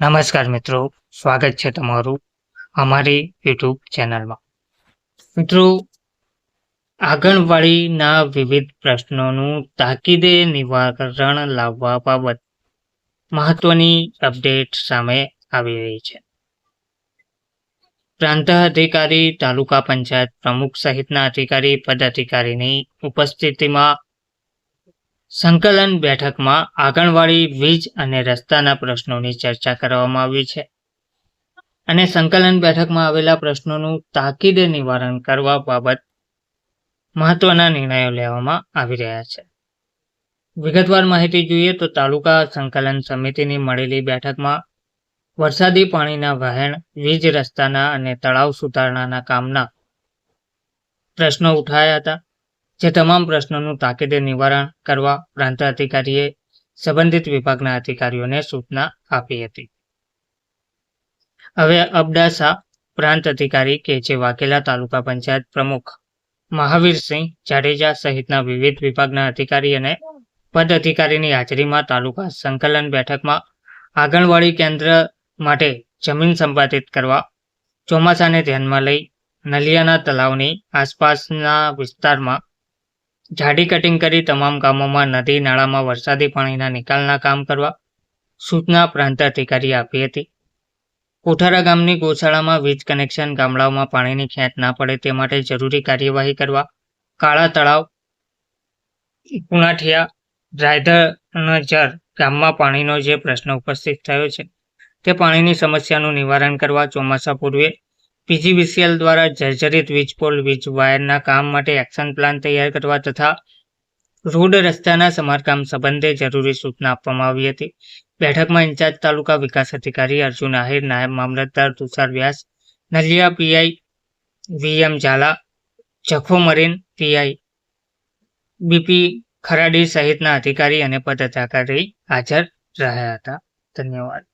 નમસ્કાર મિત્રો, સ્વાગત છે તમારું અમારી યુટ્યુબ ચેનલમાં. મિત્રો, આંગણવાડીના વિવિધ પ્રશ્નોનું તાકીદે નિવારણ લાવવા બાબત મહત્વની અપડેટ સામે આવી રહી છે. પ્રાંત અધિકારી તાલુકા પંચાયત પ્રમુખ સહિતના અધિકારી, પદાધિકારીની ઉપસ્થિતિમાં સંકલન બેઠકમાં આંગણવાડી, વીજ અને રસ્તાના પ્રશ્નોની ચર્ચા કરવામાં આવી છે. અને સંકલન બેઠકમાં આવેલા પ્રશ્નોનું તાકીદે નિવારણ કરવા બાબત મહત્વના નિર્ણયો લેવામાં આવી રહ્યા છે. વિગતવાર માહિતી જોઈએ તો તાલુકા સંકલન સમિતિની મળેલી બેઠકમાં વરસાદી પાણીના વહેણ, વીજ રસ્તાના અને તળાવ સુધારણાના કામના પ્રશ્નો ઉઠાયા હતા. જે તમામ પ્રશ્નોનું તાકીદે નિવારણ કરવા પ્રાંત અધિકારીએ સંબંધિત વિભાગના અધિકારીઓને સૂચના આપી હતી. હવે અબડાસા પ્રાંત અધિકારી કે જે વાઘેલા તાલુકા પંચાયત પ્રમુખ મહાવીરસિંહ જાડેજા સહિતના વિવિધ વિભાગના અધિકારી અને પદ અધિકારીની હાજરીમાં તાલુકા સંકલન બેઠકમાં આંગણવાડી કેન્દ્ર માટે જમીન સંપાદિત કરવા ચોમાસાને ધ્યાનમાં લઈ નલિયાના તલાવની આસપાસના વિસ્તારમાં ઝાડી કટિંગ કરી તમામ ગામોમાં નદી નાળામાં વરસાદી પાણીના નિકાલના કામ કરવા સૂચના પ્રાંત અધિકારી આપી હતી. કોઠારા ગામની ગૌશાળામાં વીજ કનેક્શન ગામડાઓમાં પાણીની ખેંચ ના પડે તે માટે જરૂરી કાર્યવાહી કરવા કાળા તળાવ કુણાઠિયા રાયધણજર ગામમાં પાણીનો જે પ્રશ્ન ઉપસ્થિત થયો છે તે પાણીની સમસ્યાનું નિવારણ કરવા ચોમાસા પૂર્વે પીજીવીસીએલ દ્વારા જર્જરિત વીજપોલ વીજ વાયરના કામ માટે એક્શન પ્લાન તૈયાર કરવા તથા રોડ રસ્તાના સમારકામ સંબંધે જરૂરી સૂચના આપવામાં આવી હતી. બેઠકમાં ઇન્ચાર્જ તાલુકા વિકાસ અધિકારી અર્જુન આહિર, નાયબ મામલતદાર Tushar Vyas, Naliya PI VM Jhala, Jakhau marine PI BP Kharadi સહિતના અધિકારી અને પદાધિકારી હાજર રહ્યા હતા. ધન્યવાદ.